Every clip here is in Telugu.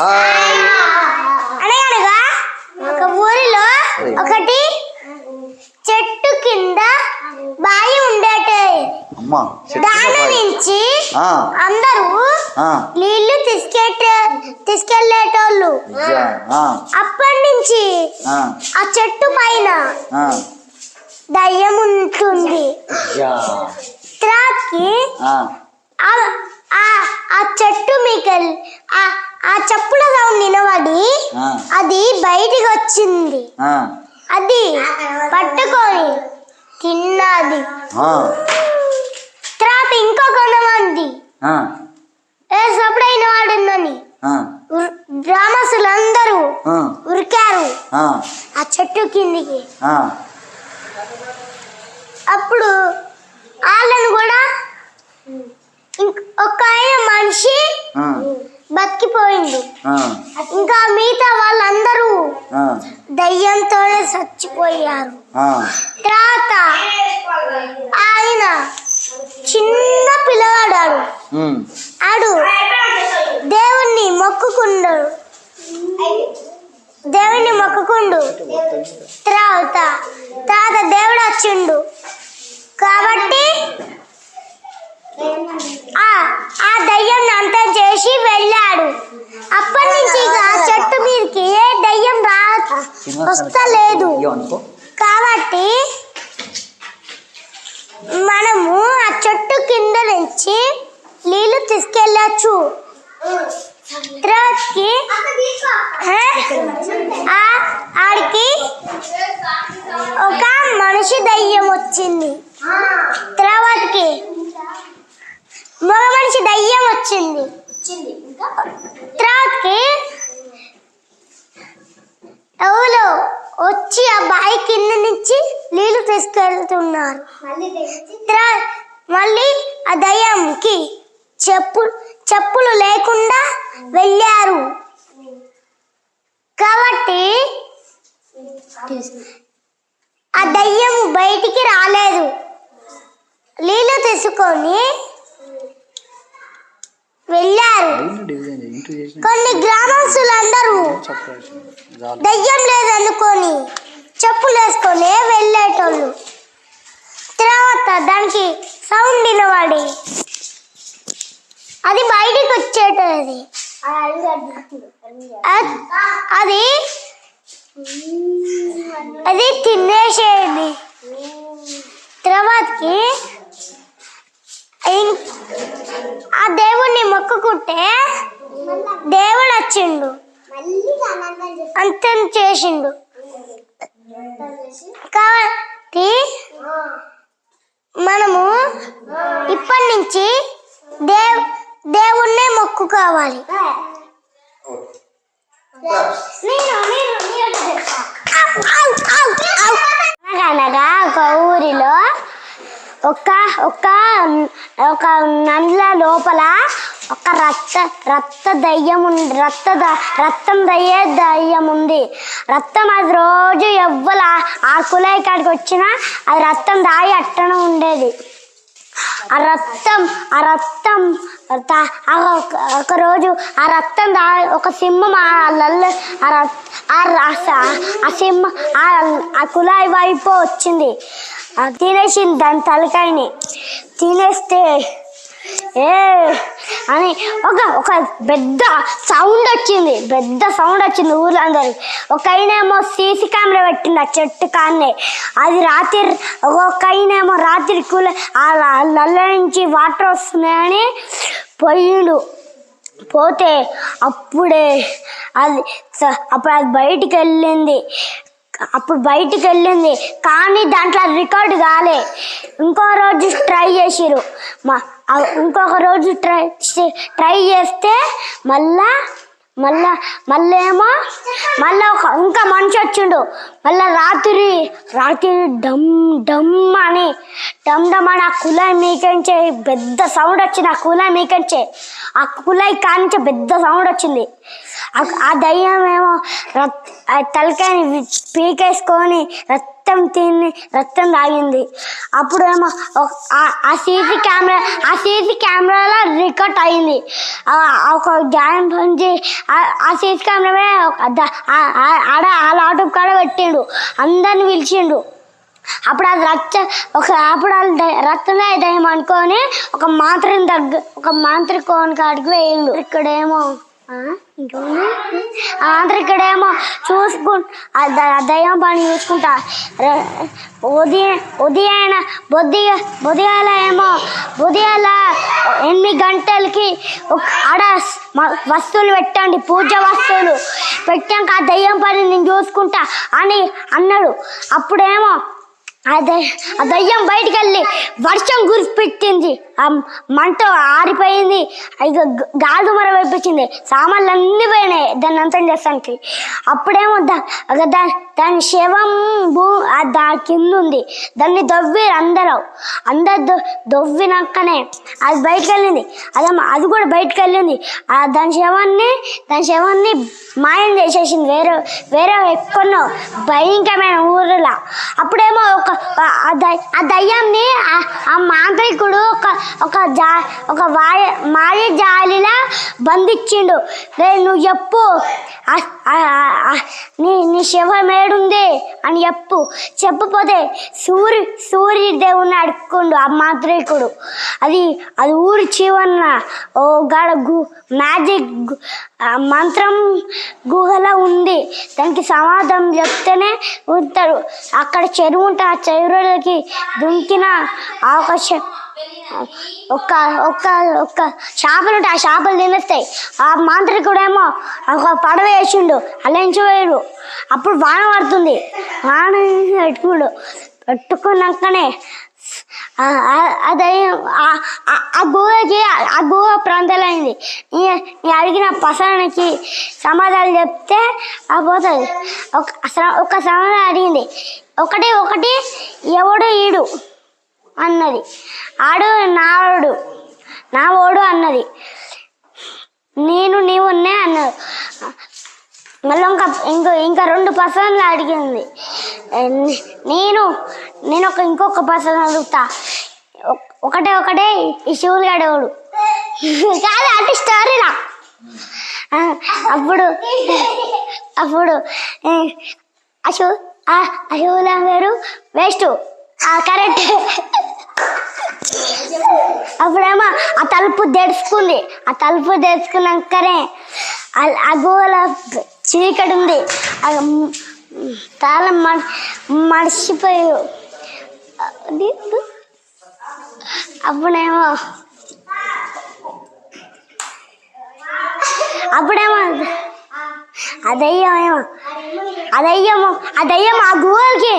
హాయ్. అనగనగా ఒక ఊరిలో ఒకటి చెట్టు కింద బావి ఉండేటే. అమ్మా దాని. నుంచి అందరూ నీళ్ళు తీసుకెట్టే తీసుకెళ్ళేటోళ్ళు అప్పటి నుంచి ఆ, చెట్టు పైన దయ్యం ఉంటుంది. ఆ, చెట్టు మీకెళ్ళి ఆ ఆ చెప్పుల సౌండ్ వినబడి. అది బయటికి వచ్చింది. అది పట్టుకొని తిన్నది. తర్వాత ఇంకో కొంతమంది ఏ సప్పుడైన వాడుందని గ్రామస్తులందరూ ఆ, ఉరికారు ఆ, చెట్టు కిందికి. అప్పుడు వాళ్ళను కూడా ఒక ఆయన మనిషి ఆ, ఇంకా మిగతా వాళ్ళందరూ దయ్యంతోనే చచ్చిపోయారు. తర్వాత ఆయన చిన్న పిల్లవాడాడు ఆడు. దేవుణ్ణి మొక్కుకుండు. దేవుణ్ణి మొక్కుకుండు. తర్వాత తర్వాత దేవుడు వచ్చిండు కాబట్టి ఆ ఆ దయ్యం అంతం చేసి వెళ్ళాడు అప్పటి నుంచి ఇక ఆ చెట్టు మీదకి ఏ దయ్యం రా వస్తలేదు ఇయ్యో అనుకో కాబట్టి మనము ఆ చెట్టు కింద నుంచి నీళ్ళు తీసుకెళ్ళచ్చు. తర్వాతకి ఆడికి ఒక మనిషి దయ్యం వచ్చింది. తర్వాతకి మగ మనిషి దయ్యం వచ్చింది. తర్వాతకి ఎవరు వచ్చి ఆ బావి కింద నుంచి నీళ్ళు తీసుకెళ్తున్నారు. మళ్ళీ ఆ దయ్యంకి చెప్పు చెప్పులు లేకుండా వెళ్ళారు. కాబట్టి ఆ దయ్యం బయటికి రాలేదు. నీళ్ళు తీసుకొని వెళ్ళారు. కొన్ని గ్రామస్తులందరూ దయ్యం లేదనుకొని చెప్పులు వేసుకొని వెళ్ళేటోళ్ళు. తర్వాత దానికి సౌండ్ వినవాడి. అది బయటికి వచ్చేటది అది. అది తినేసేది తర్వాతకి ఆ దేవుణ్ణి మొక్కుకుంటే దేవుడు వచ్చిండు. అంతం చేసిండు. కాబట్టి మనము ఇప్పటి నుంచి దేవ్ దేవుణ్ణే మొక్కుకోవాలి. అనగనగా ఒక ఊరిలో ఒక ఒక ఒక నండ్ల లోపల ఒక రక్త రక్త దయ్యం ఉంది రక్త ద- రక్తం దయ్యే దయ్యం ఉంది. రక్తం అది రోజు ఎవ్వల ఆ కులాయి కాడికి వచ్చినా అది రక్తం దాగి అట్టన ఉండేది. ఆ రక్తం ఆ రక్తం ఒక- రోజు ఆ రక్తం దా ఒక సింహం ఆ లల్ల ఆ ఆ ఆ సింహం ఆ ఆ కులాయి వైపు వచ్చింది. తినేసింది దాని తలకాయని. తినేస్తే ఏ? అని ఒక ఒక పెద్ద సౌండ్ వచ్చింది. పెద్ద సౌండ్ వచ్చింది ఊర్లో అందరికి. ఒక ఆయనేమో సీసీ కెమెరా పెట్టింది ఆ చెట్టు కాన్నే. అది రాత్రి ఒక ఆయనేమో రాత్రి కూల ఆ నల్ల నుంచి వాటర్ వస్తున్నాయని పోయిండు. పోతే అప్పుడే అది స- అప్పుడు అది బయటికి వెళ్ళింది. అప్పుడు బయటికి వెళ్ళింది. కానీ దాంట్లో రికార్డు కాలే. ఇంకో రోజు ట్రై చేసిరు మా ఇంకొక రోజు ట్రై ట్రై చేస్తే మళ్ళా మళ్ళా మళ్ళీ ఏమో? మళ్ళీ ఒక ఇంకా మనిషి వచ్చిండు. మళ్ళీ రాత్రి రాత్రి డమ్ డమ్ అని డమ్ డమ్ అని ఆ కులాయి మీకంచే? పెద్ద సౌండ్ వచ్చింది ఆ కులాయి మీకంచే? ఆ కులాయి కానించే పెద్ద సౌండ్ వచ్చింది. ఆ- దయ్యం ఏమో తలకాయని పీకేసుకొని రక్తం తిని రక్తం తాగింది. అప్పుడేమో ఏమో ఆ- సీసీ కెమెరా ఆ సీసీ కెమెరాలో రికార్డ్ అయింది. ఒక గ్యాన్ పంచి ఆ- సీసీ కెమెరా ఆడ ఆ లాటు కాడ పెట్టిండు. అందరిని పిలిచిండు. అప్పుడు అది రక్త ఒక అప్పుడు వాళ్ళు ద- రక్తమే దయ్యం అనుకొని ఒక మాత్రం దగ్గ ఒక మాంత్రికోని కాడికి వేయండు ఇక్కడేమో ఆంధ్ర ఇక్కడేమో చూసుకు ఆ దయ్యం పని చూసుకుంటా. ఉదయం ఉదయాన బొద్దిగ ఉదయాల ఏమో ఉదయాల ఎనిమిది గంటలకి ఆడ వస్తువులు పెట్టండి పూజ వస్తువులు పెట్టాక ఆ దయ్యం పని నేను చూసుకుంటా అని అన్నాడు. అప్పుడేమో ఆ ఆ దయ్యం బయటికి వెళ్ళి వర్షం గురిపెట్టింది మంట ఆరిపోయింది. ఇక గాజు మర వేపించింది. సామాన్లు అన్నీ పోయినాయి దాన్ని అంతం చేస్తానికి. అప్పుడేమో దా దాని దాని శవం భూ దాని దా కింద ఉంది. దాన్ని దొవ్వి అందరూ. అందరు దొవ్వినాకనే అది బయటకు వెళ్ళింది. అదే అది కూడా బయటకు వెళ్ళింది. ఆ దాని శవాన్ని దాని శవాన్ని మాయం చేసేసింది వేరే వేరే ఎక్కడో భయంకరమైన ఊరిలో. అప్పుడేమో ఒక ఆ- ఆ ఆ దయ్యంని ఆ మాంత్రికుడు ఒక ఒక జా ఒక వాయ మాయ జాలిలా బంధించిండు. రే నువ్వు చెప్పు. నీ నీ శవం ఏడుంది అని చెప్పు. చెప్పపోతే సూర్యు సూర్య దేవుని అడుక్కుండు ఆ మాంత్రికుడు. అది అది ఊరి చివరన ఓ గడ గు మ్యాజిక్ మంత్రం గుహలో ఉంది. దానికి సమాధానం చెప్తేనే ఉంటారు. అక్కడ చెరువు ఉంటే ఆ చెరువులకి దుంకిన ఆ ఒక చె- ఒక్క ఒక్క ఒక్క చేపలు ఉంటే ఆ చేపలు తినేస్తాయి. ఆ మాంత్రికుడేమో ఒక పడవ వేసిండు అల్లించిపోయాడు అప్పుడు వాన పడుతుంది. వాన పెట్టుకుడు. పెట్టుకున్నాకనే ఆ- అదే ఆ- ఆ గుహకి ఆ గుహ ప్రాంతాలు అయింది నీ- అడిగిన పసరానికి సమాధానం చెప్తే ఆ పోతుంది ఒక ఒక సమాధానం అడిగింది. ఒకటి ఒకటి ఎవడు ఈడు? అన్నది. ఆడు నాడు నా ఓడు అన్నది. నేను నీవు అన్నది. మళ్ళీ ఇంకా ఇంకో ఇంకా రెండు పర్సన్లు అడిగింది. నేను నేను ఒక ఇంకొక పర్సన్ అడుగుతా. ఒకటే ఒకటే ఈ శివులు గడవుడు. కాదు అంటే స్టోరీలా అప్పుడు అప్పుడు అశు ఆ అశువుల వేస్ట్. కరెక్ట్ అప్పుడేమో ఆ తలుపు తెరుచుకుంది. ఆ తలుపు తెరుచుకున్నాకనే ఆ- గోల చీకటి ఉంది. ఆ తాళం మ- మడిచిపోయి అప్పుడేమో అప్పుడేమో అదయ్యమేమో. అదయ్యము అదయ్యం ఆ గుహలకి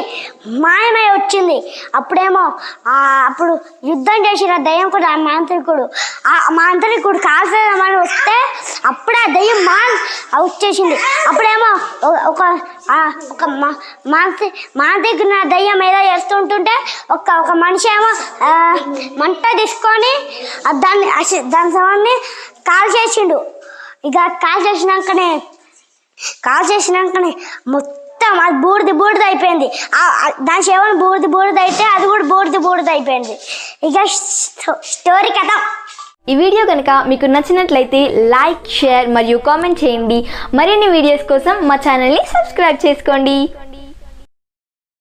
మాయమై వచ్చింది. అప్పుడేమో ఆ అప్పుడు యుద్ధం చేసిన దయ్యం కూడా ఆ మాంత్రికుడు ఆ మాంత్రికుడు కాల్చేద్దామని వస్తే అప్పుడే ఆ దయ్యం మా వచ్చేసింది అప్పుడేమో ఒక- ఒక మా- మాంత్రి మాంత్రికుని ఆ దయ్యం ఏదో చేస్తుంటుంటే ఒక ఒక మనిషి ఏమో మంట తీసుకొని దాన్ని దాని శవాన్ని కాల్ చేసిండు ఇక కాల్ చేసినాకనే కాల్ చేసినాకనే మొత్తం అది బూడిది బూడిది అయిపోయింది. దాని సేవని బూడిది బూడిది అయితే అది కూడా బూడిది బూడిది అయిపోయింది. ఇక స్టోరీ కథ. ఈ వీడియో కనుక మీకు నచ్చినట్లయితే లైక్ షేర్ మరియు కామెంట్ చేయండి. మరిన్ని వీడియోస్ కోసం మా ఛానల్ని సబ్స్క్రైబ్ చేసుకోండి.